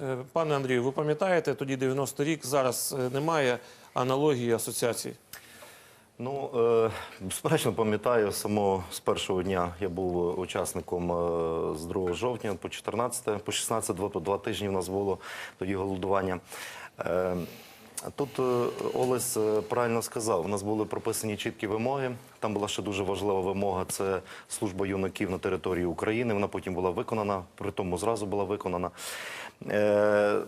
Е, Пане Андрію, ви пам'ятаєте, тоді 90 рік, зараз е, немає аналогії асоціації. Ну, е, безперечно, пам'ятаю, само з першого дня я був учасником е, з 2 жовтня по 14, по 16, два, два тижні в нас було тоді голодування. Тут Олесь е, правильно сказав, у нас були прописані чіткі вимоги. Там була ще дуже важлива вимога це служба юнаків на території України. Вона потім була виконана, при тому зразу була виконана. Е,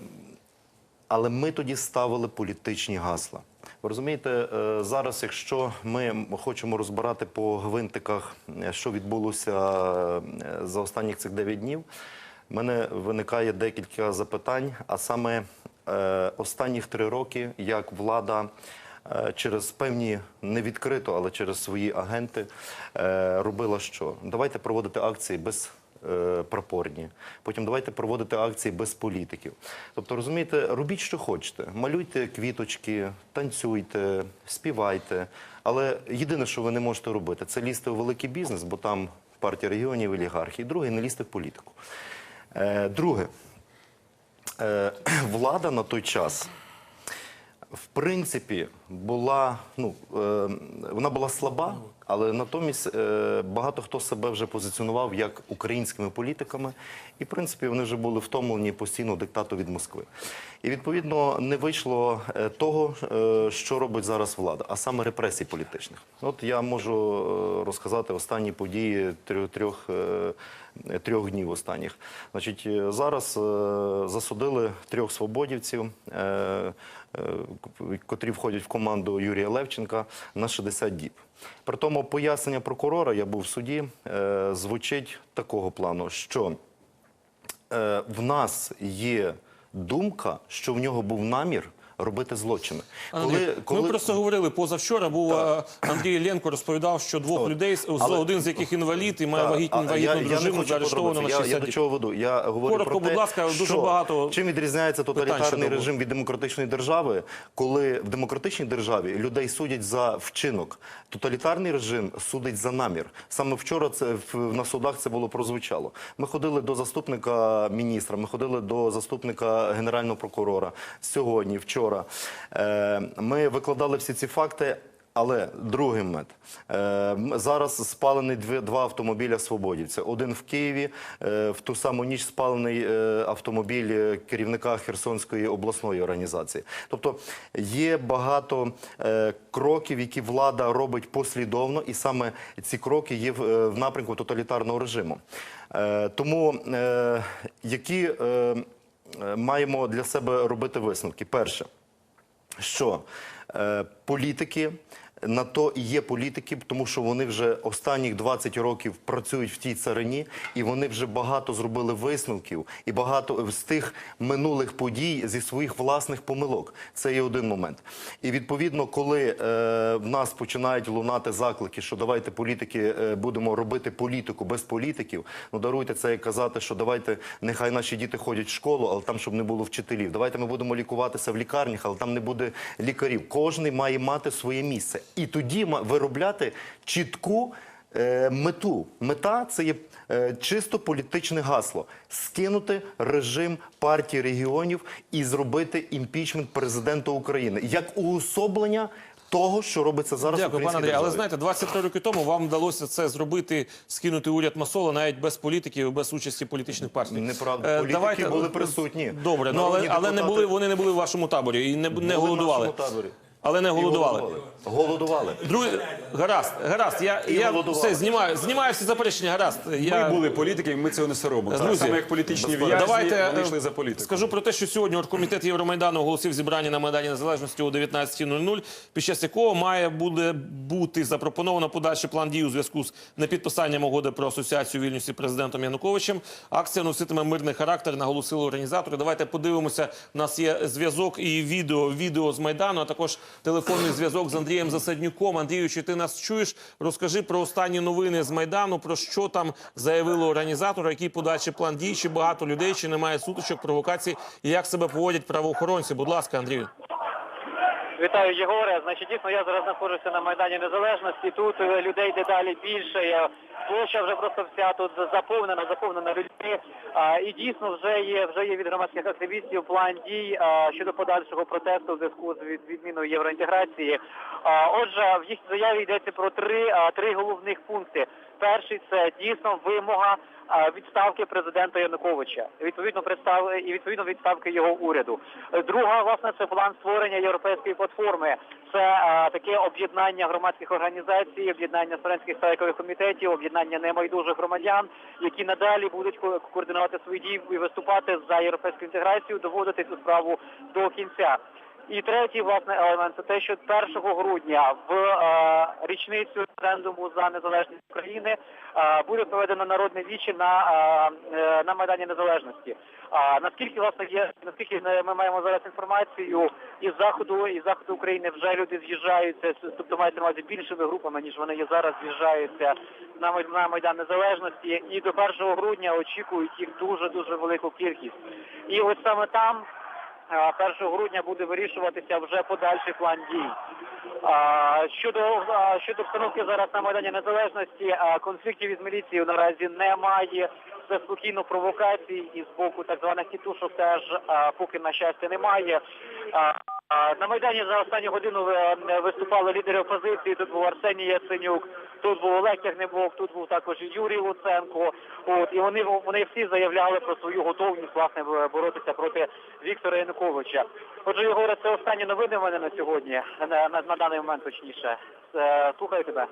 але ми тоді ставили політичні гасла. Ви розумієте, е, зараз, якщо ми хочемо розбирати по гвинтиках, е, що відбулося за останніх цих 9 днів, в мене виникає декілька запитань, а саме останніх три роки, як влада через певні не відкрито, але через свої агенти робила що? Давайте проводити акції без прапорні. Потім давайте проводити акції без політиків. Тобто, розумієте, робіть, що хочете. Малюйте квіточки, танцюйте, співайте. Але єдине, що ви не можете робити, це лізти у великий бізнес, бо там партія регіонів, олігархи. І друге, не лізти в політику. Е, друге, е, влада на той час в принципі, була ну е, вона була слаба, але натомість е, багато хто себе вже позиціонував як українськими політиками, і в принципі вони вже були втомлені постійно диктату від Москви. І відповідно не вийшло е, того, е, що робить зараз влада, а саме репресій політичних. От я можу розказати останні події трьох трьох. Трьох днів останніх. Значить, зараз засудили трьох свободівців, котрі входять в команду Юрія Левченка на 60 діб. При тому пояснення прокурора, я був в суді, е, звучить такого плану, що е, в нас є думка, що в нього був намір робити злочини. Андрій, Ми просто говорили позавчора. Був е, Андрій Ленко розповідав, що двох От. людей, Але- один з яких інвалід і має Так, вагітну, вагітну дружину, заарештовано на подробиці. я, я до чого веду? Я говорю Коротко, про те, будь ласка, дуже багато чим відрізняється тоталітарний режим від демократичної держави, коли в демократичній державі людей судять за вчинок. Тоталітарний режим судить за намір. Саме вчора це на судах це було прозвучало. Ми ходили до заступника міністра, ми ходили до заступника генерального прокурора сьогодні, вчора. Е, Ми викладали всі ці факти. Але другий мет. Е, зараз спалений дві, два автомобіля свободівця. Один в Києві, е, в ту саму ніч спалений автомобіль керівника Херсонської обласної організації. Тобто є багато кроків, які влада робить послідовно, і саме ці кроки є в, напрямку тоталітарного режиму. Тому які маємо для себе робити висновки? Перше що? Е, політики на то і є політики, тому що вони вже останніх 20 років працюють в тій царині, і вони вже багато зробили висновків і багато з тих минулих подій зі своїх власних помилок. Це є один момент. І відповідно, коли е, в нас починають лунати заклики, що давайте політики е, будемо робити політику без політиків. Ну даруйте це як казати, що давайте нехай наші діти ходять в школу, але там щоб не було вчителів. Давайте ми будемо лікуватися в лікарнях, але там не буде лікарів. Кожний має мати своє місце, і тоді виробляти чітку. е, Мету мета це є е, чисто політичне гасло скинути режим партії регіонів і зробити імпічмент президента України як уособлення того, що робиться зараз. Дякую, пане Андрій. Але знаєте, 23 роки тому вам вдалося це зробити, скинути уряд Масола навіть без політиків, без участі політичних партій. Неправда. Політики були присутні. Добре, ну але, але не були вони не були в вашому таборі і не, не Були в голодували. нашому таборі. Але не голодували. Голодували. Друге, гаразд, гаразд. Я, я голодували. все знімаю, знімаю всі заперечення. Гаразд. Я... Ми були політики, ми цього не соромимо. Так Друзі, само, як політичні в'язні, Давайте вони е, йшли за політику. скажу про те, що сьогодні оргкомітет Євромайдану оголосив зібрання на Майдані Незалежності о 19.00, під час якого має буде бути запропоновано подальший план дій у зв'язку з непідписанням угоди про асоціацію вільності президентом Януковичем. Акція носитиме мирний характер, наголосили організатори. Давайте подивимося. У нас є зв'язок і відео, відео з Майдану, а також телефонний зв'язок з Андрієм Засаднюком. Андрію, чи ти нас чуєш? Розкажи про останні новини з Майдану, про що там заявили організатори, який подальший план дій, чи багато людей, чи немає сутичок, провокацій, і як себе поводять правоохоронці. Будь ласка, Андрію. Вітаю, Єгоре. Значить, дійсно, я зараз знаходжуся на Майдані Незалежності. Тут е, людей дедалі більше. Я площа вже просто вся тут заповнена, заповнена людьми. І дійсно вже є вже є від громадських активістів план дій щодо подальшого протесту в зв'язку з від- відміною євроінтеграції. Отже, в їх заяві йдеться про три три головних пункти. Перший це дійсно вимога відставки президента Януковича, відповідно представ і відповідно відставки його уряду. Е, Друга власне це план створення європейської платформи. Це а, таке об'єднання громадських організацій, об'єднання студентських стайкових комітетів, об'єднання небайдужих громадян, які надалі будуть ко- координувати свої дії і виступати за європейську інтеграцію, доводити цю справу до кінця. І третій власне елемент це те, що 1 грудня в е, річницю референдуму за незалежність України е, буде проведено народне віче на, е, е, на майдані незалежності. А наскільки власне є наскільки ми маємо зараз інформацію із заходу із заходу України вже люди з'їжджаються, тобто на увазі більшими групами ніж вони є зараз. З'їжджаються на на майдан незалежності, і до 1 грудня очікують їх дуже дуже велику кількість. І ось саме там. А, 1 грудня буде вирішуватися вже подальший план дій. Щодо щодо обстановки зараз на майдані незалежності, конфліктів із міліцією наразі немає. Це спокійно провокацій і з боку так званих тітушок теж поки на щастя немає. На майдані за останню годину виступали лідери опозиції. Тут був Арсеній Яценюк, тут був Олег Тягнебок, тут був також і Юрій Луценко. От і вони вони всі заявляли про свою готовність власне боротися проти Віктора Януковича. Отже, Єгоре, це останні новини в мене на сьогодні, на, на, на даний момент точніше. Е, Слухаю тебе.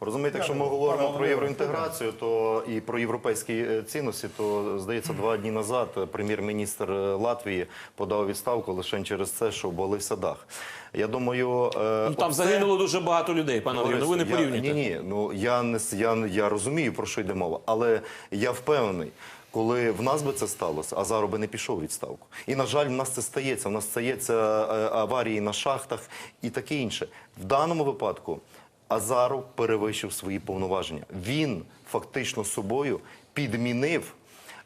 Розумієте, якщо ми говоримо про євроінтеграцію, то і про європейські е, цінності, то здається, два дні назад е, прем'єр-міністр Латвії подав відставку лише через це, що обвалився дах. Я думаю, Ну, там оце- загинуло дуже багато людей, пане Андрію. Ну ви не я- порівнюйте. Ні, ні, ну я не с- я, я розумію про що йде мова, але я впевнений. Коли в нас би це сталося, Азаров би не пішов відставку. І на жаль, в нас це стається. В нас стається е, аварії на шахтах і таке інше. В даному випадку Азаров перевищив свої повноваження. Він фактично собою підмінив.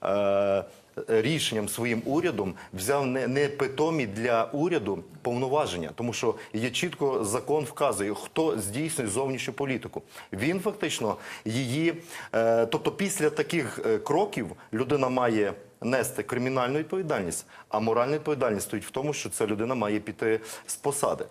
Е, Рішенням своїм урядом взяв не, не питомі для уряду повноваження, тому що є чітко закон вказує, хто здійснює зовнішню політику. Він фактично її, е, тобто після таких е, кроків людина має нести кримінальну відповідальність, а моральна відповідальність стоїть в тому, що ця людина має піти з посади.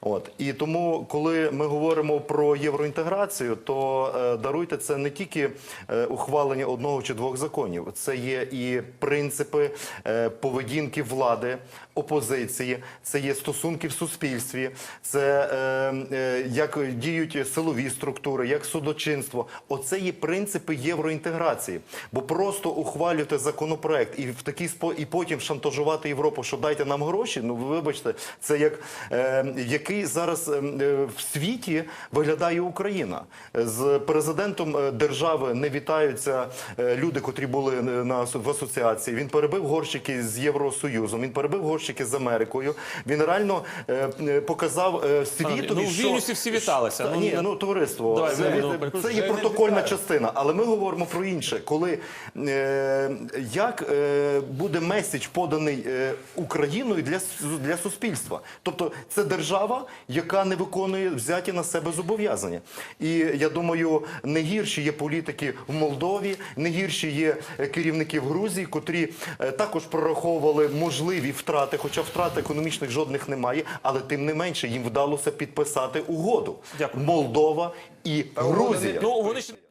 От і тому, коли ми говоримо про євроінтеграцію, то е, даруйте це не тільки е, ухвалення одного чи двох законів, це є і принципи е, поведінки влади, опозиції, це є стосунки в суспільстві, це е, е, як діють силові структури, як судочинство. Оце є принципи євроінтеграції. Бо просто ухвалювати законопроект і в такий спо і потім шантажувати Європу, що дайте нам гроші. Ну вибачте, це як е, який зараз е, е, в світі виглядає Україна з президентом е, держави. Не вітаються е, люди, котрі були е, на в асоціації. Він перебив горщики з Євросоюзом. Він перебив горщики з Америкою. Він реально е, е, показав е, світові, ну, в Вільнюсі всі віталися. Та, Ну, ні, ну товариство, Давай, це, є протокольна частина. Але ми говоримо про інше, коли е, як е, буде меседж поданий е, Україною для, для суспільства. Тобто це держава, яка не виконує взяті на себе зобов'язання. І я думаю, не гірші є політики в Молдові, не гірші є керівники в Грузії, котрі е, також прораховували можливі втрати, хоча втрат економічних жодних немає, але тим не менше їм вдалося підписати угоду. Дякую. Молдова і Грузія. Ну вони